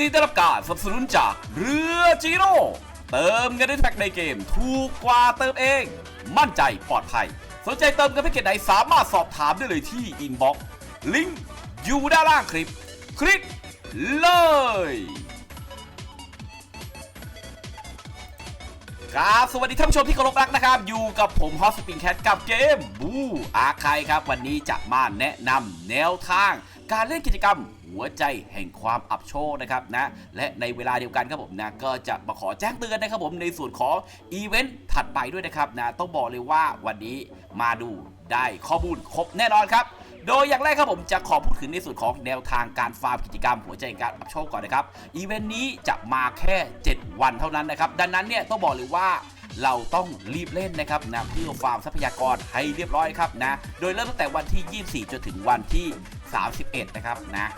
นี้ได้รับการสนับสนุนจากเรือจีโร่เติมเงินด้วยแท็กในเกมถูกกว่าเติมเอง มั่นใจปลอดภัย สนใจเติมเงินแพ็กเกจไหนสามารถสอบถามได้เลยที่อินบ็อกซ์ลิงก์อยู่ด้านล่างคลิป คลิกเลยครับสวัสดีท่านผู้ชมที่เคารพรักนะครับ อยู่กับผมฮอสปิงแคทกับเกมบูอาคายครับ วันนี้จะมาแนะนำแนวทาง การเล่นกิจกรรมหัวใจแห่งความอับโชคนะครับนะและในเวลาเดียวกันครับผมนะก็จะมาขอแจ้งเตือนนะครับผมในส่วนของอีเวนต์ถัดไปด้วยนะครับนะต้องบอกเลยว่าวันนี้มาดูได้ข้อมูลครบแน่นอนครับโดยอย่างแรกครับผมจะขอพูดถึงในส่วนของแนวทางการฟาร์มกิจกรรมหัวใจแห่งการอับโชคก่อนนะครับ อีเวนต์นี้จะมาแค่ 7 วันเท่านั้นนะครับ ดังนั้นเนี่ยต้องบอกเลยว่าเราต้องรีบเล่นนะครับนะเพื่อฟาร์มทรัพยากรให้เรียบร้อยครับนะ โดยเริ่มตั้งแต่วันที่ 24 จนถึงวันที่ 31 นะครับนะ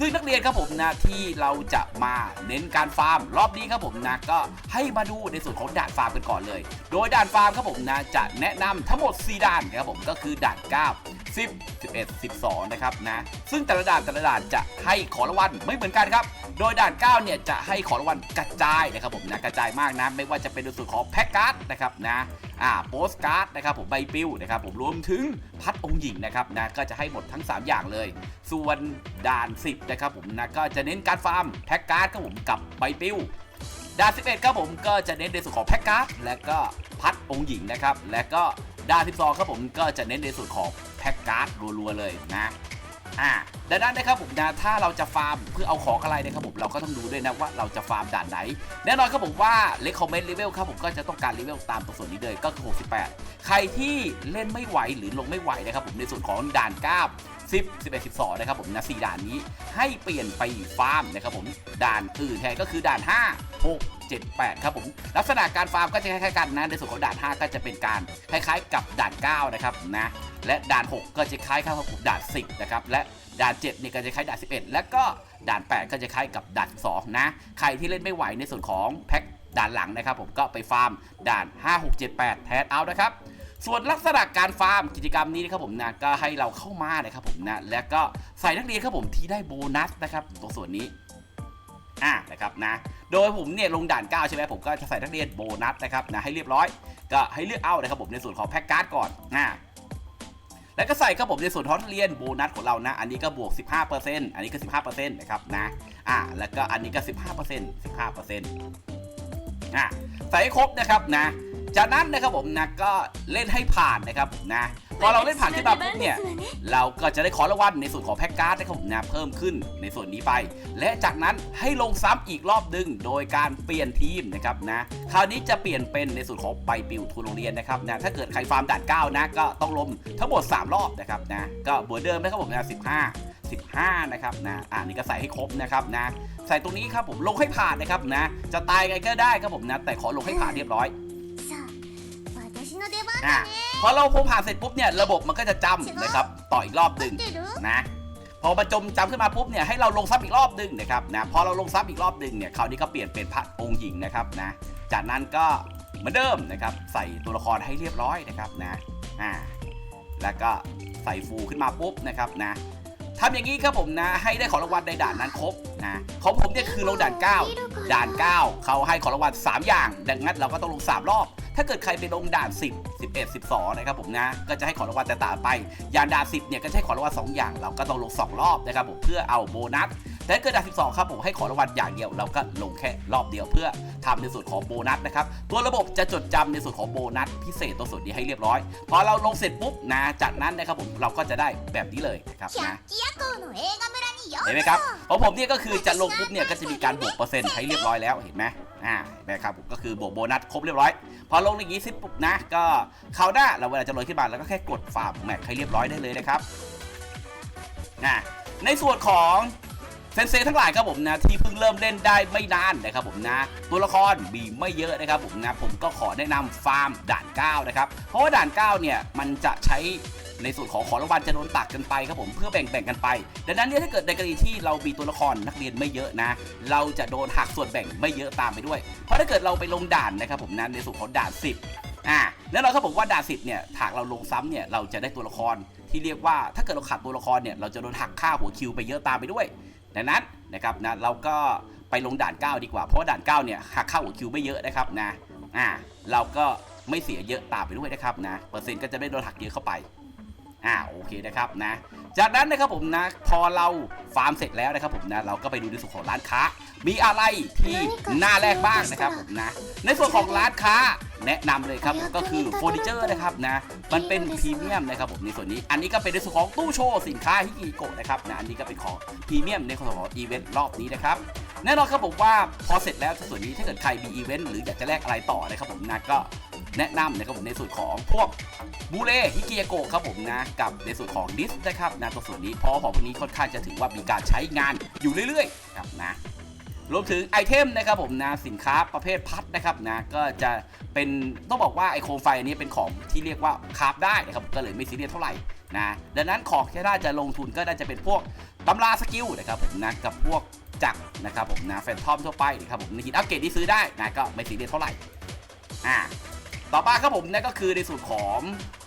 ซึ่งนักเรียนครับผมนะที่เราจะมาเน้นการฟาร์ม รอบนี้ครับผมนะก็ให้มาดูในส่วนของด่านฟาร์มกันก่อนเลย โดยด่านฟาร์มครับผมนะจะแนะนำทั้งหมด 4 ด่านนะครับผมก็คือด่าน 9 10 11 12 นะครับนะซึ่งแต่ละด่านแต่ละด่านจะให้ของรางวัลไม่เหมือนกันครับ โดยด่าน 9 เนี่ยจะให้ของรางวัลกระจายนะครับผมนะกระจายมากนะไม่ว่าจะเป็นในส่วนของแพ็กการ์ดนะครับนะ อ่าโปสการ์ดนะครับผมใบปลิวนะครับผมรวมถึงพัดองค์หญิงนะครับนะก็จะให้หมดทั้ง 3 อย่างเลย ส่วนด่าน 10นะครับผมนะก็จะเน้นการฟาร์มแพ็กการ์ดครับผมกับใบปลิวด่าน 11ครับผมก็จะเน้นในส่วนของแพ็กการ์ดและก็พัดองค์หญิงนะครับและก็ด่าน 12ครับผมก็จะเน้นในส่วนของแพ็กการ์ดรัวๆเลยนะ อ่าดังนั้นนะครับผมนะถ้าเราจะฟาร์มเพื่อเอาของอะไรนะครับผมเราก็ต้องดูด้วยนะว่าเราจะฟาร์มด่านไหน แน่นอนครับผมว่าเลคคอมเมนต์เลเวลครับผมก็จะต้องการเลเวลตามตัวส่วนนี้เลยก็คือ 68 ใครที่เล่นไม่ไหวหรือลงไม่ไหวนะครับผมในส่วนของด่านก้า 10 11 12 นะครับผมนะ4ด่านนี้ให้เปลี่ยนไปฟาร์มนะครับผมด่านอื่นแทนก็คือด่าน 5 6 7 8 ครับผม ลักษณะการฟาร์มก็จะคล้ายๆกันนะ ในส่วนของด่าน 5 ก็จะเป็นการคล้ายๆ กับด่าน 9 นะครับนะและด่าน 6 ก็จะคล้ายๆกับด่าน 10 นะครับและด่าน7เนี่ยก็จะคล้ายด่าน 11 และก็ด่าน 8 ก็จะคล้ายกับด่าน2นะ ใครที่เล่นไม่ไหวในส่วนของแพ็คด่านหลังนะครับผมก็ไปฟาร์มด่าน 5 6 7 8 แทนเอานะครับ ส่วนลักษณะการฟาร์มกิจกรรมนี้นะครับผมนะก็ให้เราเข้ามานะครับผมนะและก็ใส่นักเรียนครับผมที่ได้โบนัสนะครับตรงส่วนนี้อ่านะครับนะโดยผมเนี่ยลงด่าน9ใช่ไหมผมก็จะใส่นักเรียนโบนัสนะครับนะให้เรียบร้อย ก็ให้เลือกเอานะครับผมในส่วนของแพ็กการ์ดก่อนอ่าแล้วก็ใส่ครับผมในส่วนของนักเรียนโบนัสของเรานะ อันนี้ก็บวก 15%อันนี้ก็ 15%นะครับนะอ่าแล้วก็อันนี้ก็ 15% 15%อ่าใส่ให้ครบนะครับนะ จากนั้นนะครับผมนะก็เล่นให้ผ่านนะครับนะพอเราเล่นผ่านขึ้นมาปุ๊บเนี่ยเราก็จะได้ขอรางวัลในส่วนของแพ็กการ์ดนะครับผมนะเพิ่มขึ้นในส่วนนี้ไป และจากนั้นให้ลงซ้ำอีกรอบดึงโดยการเปลี่ยนทีมนะครับนะคราวนี้จะเปลี่ยนเป็นในส่วนของใบปลิวทุนโรงเรียนนะครับนะถ้าเกิดใครฟาร์มด่านเก้านะก็ต้องลมทั้งหมด 3 รอบนะครับนะก็เบวเดิมนะครับผมนะสิบห้าสิบห้านะครับนะอ่านี่ก็ใส่ให้ครบนะครับนะ ใส่ตรงนี้ครับผมลงให้ผ่านนะครับนะ จะตายไงก็ได้ครับผมนะ แต่ขอลงให้ผ่านเรียบร้อย อ่พอเราโพผ่านเสร็จปุ๊บเนี่ยระบบมันก็จะจำนะครับต่ออีกรอบหนึ่งนะพอประจมจำขึ้นมาปุ๊บเนี่ยให้เราลงซับอีกรอบหนึ่งนะครับนะพอเราลงซับอีกรอบหนึ่งเนี่ยคราวนี้ก็เปลี่ยนเป็นพระองค์หญิงนะครับนะจากนั้นก็เหมือนเดิมนะครับใส่ตัวละครให้เรียบร้อยนะครับนะอ่าแล้วก็ใส่ฟูขึ้นมาปุ๊บนะครับนะทำอย่างนี้ครับผมนะให้ได้ของรางวัลในด่านนั้นครบนะของผมเนี่ยคือลงด่าน 9 ด่าน 9 เขาให้ของรางวัล3 อย่าง ดังนั้นเราก็ต้องลง 3 รอบ ถ้าเกิดใครไปลงด่าน 10 11 12 นะครับผมนะ ก็จะให้ขอรางวัลแต่ต่าไป ยานด่าน10 เนี่ยก็ใช้ขอรางวัล2อย่าง เราก็ต้องลง 2 รอบนะครับผมเพื่อเอาโบนัสแต่เกิดด่าน12 ครับผมให้ขอรางวัลอย่างเดียว เราก็ลงแค่รอบเดียวเพื่อทำในส่วนของโบนัสนะครับ ตัวระบบจะจดจำในส่วนของโบนัสพิเศษตัวส่วนนี้ให้เรียบร้อย พอเราลงเสร็จปุ๊บนะจากนั้นนะครับผมเราก็จะได้แบบนี้เลยนะครับนะเห็นไหมครับของผมเนี่ยก็คือจะลงปุ๊บเนี่ยก็จะมีการบวกเปอร์เซ็นต์ให้เรียบร้อยแล้วเห็นไหม อ่าเห็นไหมครับผมก็คือบวกโบนัสครบเรียบร้อย พอลงอย่างนี้สิบปุ๊บนะ ก็คราวหน้าเราเวลาจะลอยขึ้นมาเราก็แค่กดฝาแม็กให้เรียบร้อยได้เลยนะครับอ่าในส่วนของเซนเซทั้งหลายครับผมนะที่เพิ่งเริ่มเล่นได้ไม่นานนะครับผมนะ ตัวละครมีไม่เยอะนะครับผมนะผมก็ขอแนะนำฟาร์มด่าน 9 นะครับ เพราะว่าด่าน 9 เนี่ย มันจะใช้ ในส่วนของของรางวัลจะโดนตักกันไปครับผมเพื่อแบ่งๆกันไป ดังนั้นเนี่ยถ้าเกิดในกรณีที่เรามีตัวละครนักเรียนไม่เยอะนะ เราจะโดนหักส่วนแบ่งไม่เยอะตามไปด้วย เพราะถ้าเกิดเราไปลงด่านนะครับผมนะในส่วนของด่าน 10อ่าแล้วเราก็บอกว่าด่าน10เนี่ยหากเราลงซ้ำเนี่ยเราจะได้ตัวละครที่เรียกว่าถ้าเกิดเราขาดตัวละครเนี่ยเราจะโดนหักค่าหัวคิวไปเยอะตามไปด้วยดังนั้นนะครับนะเราก็ไปลงด่าน 9 ดีกว่า เพราะว่าด่าน9เนี่ยหักค่าหัวคิวไม่เยอะนะครับนะอ่าเราก็ไม่เสียเยอะตามไปด้วยนะครับนะเปอร์เซ็นต์ก็จะไม่โดนหักเยอะเข้าไป อ่าโอเคนะครับนะ จากนั้นนะครับผมนะพอเราฟาร์มเสร็จแล้วนะครับผมนะเราก็ไปดูในส่วนของร้านค้า มีอะไรที่น่าแลกบ้างนะครับผมนะ ในส่วนของร้านค้าแนะนำเลยครับก็คือเฟอร์นิเจอร์นะครับนะมันเป็นพรีเมียมนะครับผมในส่วนนี้ อันนี้ก็เป็นในส่วนของตู้โชว์สินค้าฮิกิโกะนะครับนะอันนี้ก็เป็นของพรีเมียมในส่วนของอีเวนต์รอบนี้นะครับแน่นอนครับผมว่าพอเสร็จแล้วส่วนนี้ถ้าเกิดใครมีอีเวนต์หรืออยากจะแลกอะไรต่อนะครับผมนะก็ แนะนำนะครับผมในส่วนของพวกบูเล่ฮิเกิโกะครับผมนะ กับในส่วนของดิสนะครับนะตัวส่วนนี้เพราะของพวกนี้ค่อนข้างจะถือว่ามีการใช้งานอยู่เรื่อยๆครับนะรวมถึงไอเทมนะครับผมนะสินค้าประเภทพัดนะครับนะก็จะเป็นต้องบอกว่าไอโคมไฟอันนี้เป็นของที่เรียกว่าคาฟได้นะครับก็เลยไม่ซีเรียสเท่าไหร่นะดังนั้นของที่น่าจะลงทุนก็น่าจะเป็นพวกตำราสกิลนะครับผมนะกับพวกจักรนะครับผมนะแฟนทอมทั่วไปนะครับผมในหินอัปเกรดที่ซื้อได้นะก็ไม่ซีเรียสเท่าไหร่อ่า ต่อมาครับผมนั่นก็คือในส่วนของ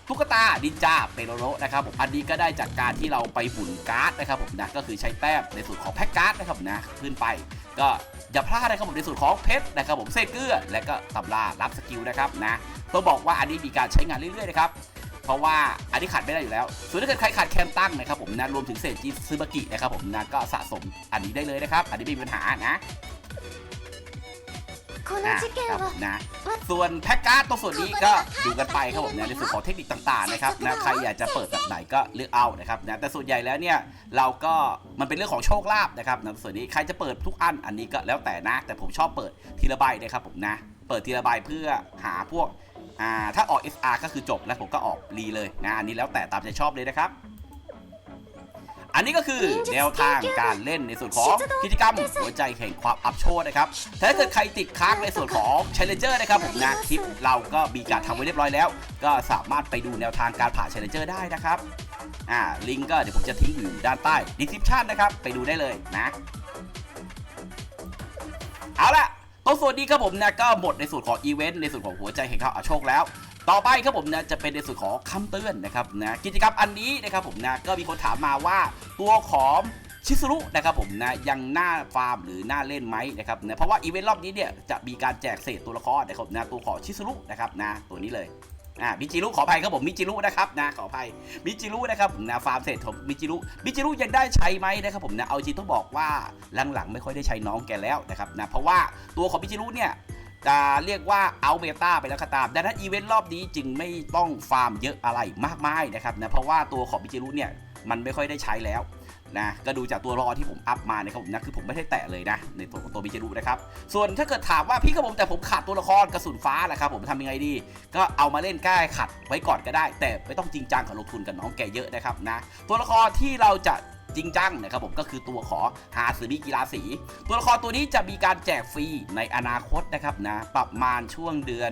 ตุ๊กตาดินจาเปโลโรนะครับผมอันนี้ก็ได้จากการที่เราไปหมุนการ์ดนะครับผมนะก็คือใช้แต้มในส่วนของแพ็กการ์ดนะครับนะขึ้นไป ก็อย่าพลาดนะครับผมในส่วนของเพชรนะครับผมเศษเกลือและก็ตำรารับสกิลนะครับนะต้องบอกว่าอันนี้มีการใช้งานเรื่อยๆนะครับเพราะว่าอันนี้ขาดไม่ได้อยู่แล้ว ส่วนถ้าเกิดใครขาดแคมตั้งนะครับผมนะรวมถึงเศษจีซึบากินะครับผมนะก็สะสมอันนี้ได้เลยนะครับ อันนี้ไม่มีปัญหานะ นะส่วนแพ็กการ์ดตัวส่วนนี้ก็ดูกันไปครับผมเนี่ยในส่วนของเทคนิคต่างๆนะครับนะใครอยากจะเปิดแบบไหนก็เลือกเอานะครับนะแต่ส่วนใหญ่แล้วเนี่ยเราก็มันเป็นเรื่องของโชคลาภนะครับนะส่วนนี้ใครจะเปิดทุกอันอันนี้ก็แล้วแต่นะ แต่ผมชอบเปิดทีละใบนะครับผมนะ เปิดทีละใบเพื่อหาพวกอ่าถ้าออก SR ก็คือจบแล้วผมก็ออกรีเลยนะอันนี้แล้วแต่ตามใจชอบเลยนะครับ อันนี้ก็คือแนวทางการเล่นในส่วนของกิจกรรมหัวใจแห่งความอับโชคนะครับถ้าเกิดใครติดค้างในส่วนของ Challenger นะครับผมนะคลิปเราก็มีการทำไว้เรียบร้อยแล้ว ก็สามารถไปดูแนวทางการผ่าน Challenger ได้นะครับอ่าลิงก์ก็เดี๋ยวผมจะทิ้งอยู่ด้านใต้ description นะครับไปดูได้เลยนะเอาละตรงส่วนนี้ครับผมนะก็หมดในส่วนของอีเวนต์ในส่วนของหัวใจแห่งความอับโชคแล้ว ต่อไปครับผมนะจะเป็นในส่วนของคำเตือนนะครับนะกิจกรรมอันนี้นะครับผมนะก็มีคนถามมาว่าตัวของชิซุรุนะครับผมนะยังน่าฟาร์มหรือน่าเล่นไหมนะครับนะเพราะว่าอีเวนต์รอบนี้เนี่ยจะมีการแจกเศษตัวละครนะครับนะตัวของชิซุรุนะครับนะตัวนี้เลยอ่ามิจิรุขออภัยครับผมมิจิรุนะครับนะขออภัยมิจิรุนะครับผมนะฟาร์มเศษของมิจิรุมิจิรุยังได้ใช้ไหมนะครับผมนะเอาจริงต้องบอกว่าหลังๆ ไม่ค่อยได้ใช้น้องแกแล้วนะครับนะเพราะว่าตัวของมิจิรุเนี่ย จะเรียกว่าเอาเบต้าไปแล้วก็ตาม ดังนั้นอีเวนต์รอบนี้จึงไม่ต้องฟาร์มเยอะอะไรมากมายนะครับนะเพราะว่าตัวของบิจิรุเนี่ยมันไม่ค่อยได้ใช้แล้วนะก็ดูจากตัวรอที่ผมอัพมานะครับผมนะคือผมไม่ได้แตะเลยนะ ในตัวตัวบิจิรุนะครับ ส่วนถ้าเกิดถามว่าพี่ครับผมแต่ผมขาดตัวละครกระสุนฟ้าแหละครับผมทำยังไงดี ก็เอามาเล่นก้ขัดไว้ก่อนก็ได้ แต่ไม่ต้องจริงจังกับลงทุนกับน้องแกเยอะนะครับนะตัวละครที่เราจะ จริงจังนะครับผมก็คือตัวของฮาซึมิกีฬาสี ตัวละครตัวนี้จะมีการแจกฟรีในอนาคตนะครับนะประมาณช่วงเดือน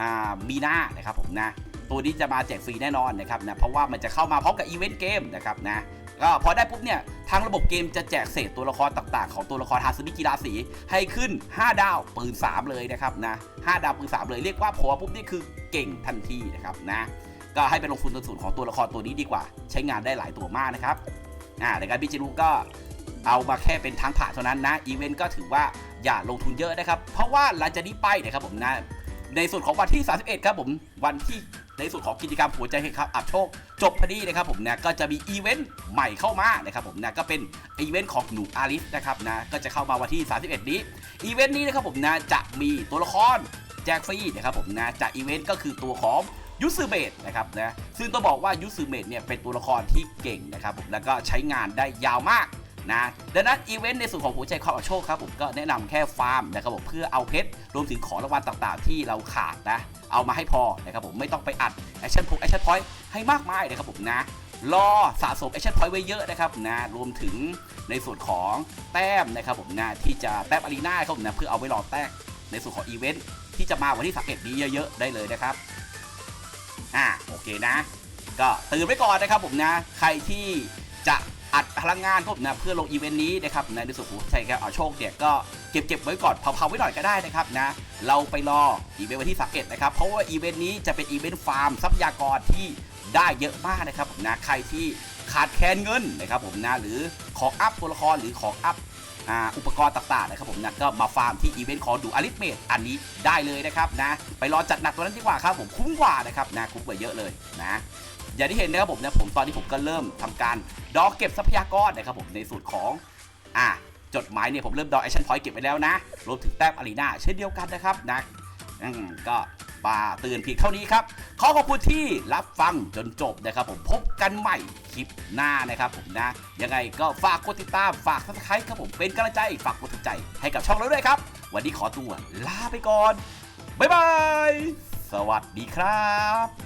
อมีนานะครับผมนะตัวนี้จะมาแจกฟรีแน่นอนนะครับนะเพราะว่ามันจะเข้ามาพร้อมกับอีเวนต์เกมนะครับนะก็พอได้ปุ๊บเนี่ยทางระบบเกมจะแจกเศษตัวละครต่างๆ ของตัวละครฮาซึมิกีฬาสีให้ขึ้น 5 ดาวปืน 3 เลยนะครับนะ5ดาวปืน 3 เลยเรียกว่าพอปุ๊บนี่คือเก่งทันทีนะครับนะก็ให้ไปลงทุนต้นทุนของตัวละครตัวนี้ดีกว่า ใช้งานได้หลายตัวมากนะครับ อ่าในการบิจิรุก็เอามาแค่เป็นทางผ่านเท่านั้นนะอีเวนต์ก็ถือว่าอย่าลงทุนเยอะนะครับ เพราะว่าหลังจากนี้ไปนะครับผมนะในส่วนของวันที่ 31 ครับผมวันที่ในส่วนของกิจกรรมหัวใจแห่งครับอับโชค จบพอดีนะครับผมนะก็จะมีอีเวนต์ใหม่เข้ามานะครับผมนะก็เป็นอีเวนต์ของหนูอาริสนะครับนะก็จะเข้ามาวันที่ 31 นี้อีเวนต์นี้นะครับผมนะจะมีตัวละครแจกฟรีนะครับผมนะจากอีเวนต์ก็คือตัวของ ยูซูเมดนะครับนะซึ่งต้องบอกว่ายูซูเมดเนี่ยเป็นตัวละครที่เก่งนะครับผมแล้วก็ใช้งานได้ยาวมากนะดังนั้นอีเวนต์ในส่วนของหัวใจความอับโชคครับผมก็แนะนำแค่ฟาร์มนะครับผมเพื่อเอาเพชรรวมถึงของรางวัลต่างๆ ที่เราขาดนะเอามาให้พอนะครับผมไม่ต้องไปอัดแอคชั่นพุกแอคชั่นพอยต์ให้มากมายนะครับผมนะรอสะสมแอคชั่นพอยต์ไว้เยอะนะครับนะรวมถึงในส่วนของแต้มนะครับผมนะที่จะแต้มอารีนาครับผมนะเพื่อเอาไว้รอแต้มในส่วนของอีเวนต์ที่จะมาวันที่31นี้เยอะๆได้เลยนะครับ อ่าโอเคนะ ก็ตื่นไว้ก่อนนะครับผมนะ ใครที่จะอัดพลังงานก็นะเพื่อลงอีเวนต์นี้นะครับนะในส่วนของใช่ครับเอาโชคเนี่ยก็เก็บเก็บไว้ก่อนเผาๆไว้หน่อยก็ได้นะครับนะเราไปรออีเวนต์วันที่31นะครับเพราะว่าอีเวนต์นี้จะเป็นอีเวนต์ฟาร์มทรัพยากรที่ได้เยอะมากนะครับนะใครที่ขาดแคลนเงินนะครับผมนะหรือของอัพตัวละครหรือของอัพ อุปกรณ์ต่างๆนะครับผมนะก็มาฟาร์มที่อีเวนต์ของดูอาริสเมดอันนี้ได้เลยนะครับนะไปรอจัดหนักตัวนั้นดีกว่าครับผมคุ้มกว่านะครับนะคุ้มกว่าเยอะเลยนะอย่างที่เห็นนะครับผมนะผมตอนนี้ผมก็เริ่มทำการดอกเก็บทรัพยากรนะครับผมในสูตรของอ่าจดหมายเนี่ยผมเริ่มดอกแอคชั่นพอยต์เก็บไปแล้วนะรวมถึงแต้มอารีนาเช่นเดียวกันนะครับนะ อืมก็มาเตือนเพียงเท่านี้ครับขอขอบคุณที่รับฟังจนจบนะครับผมพบกันใหม่คลิปหน้านะครับผมนะ ยังไงก็ฝากกดติดตามฝากทักทายครับผมเป็นกำลังใจฝากกดถูกใจให้กับช่องเราด้วยครับ วันนี้ขอตัวลาไปก่อน บ๊ายบาย สวัสดีครับ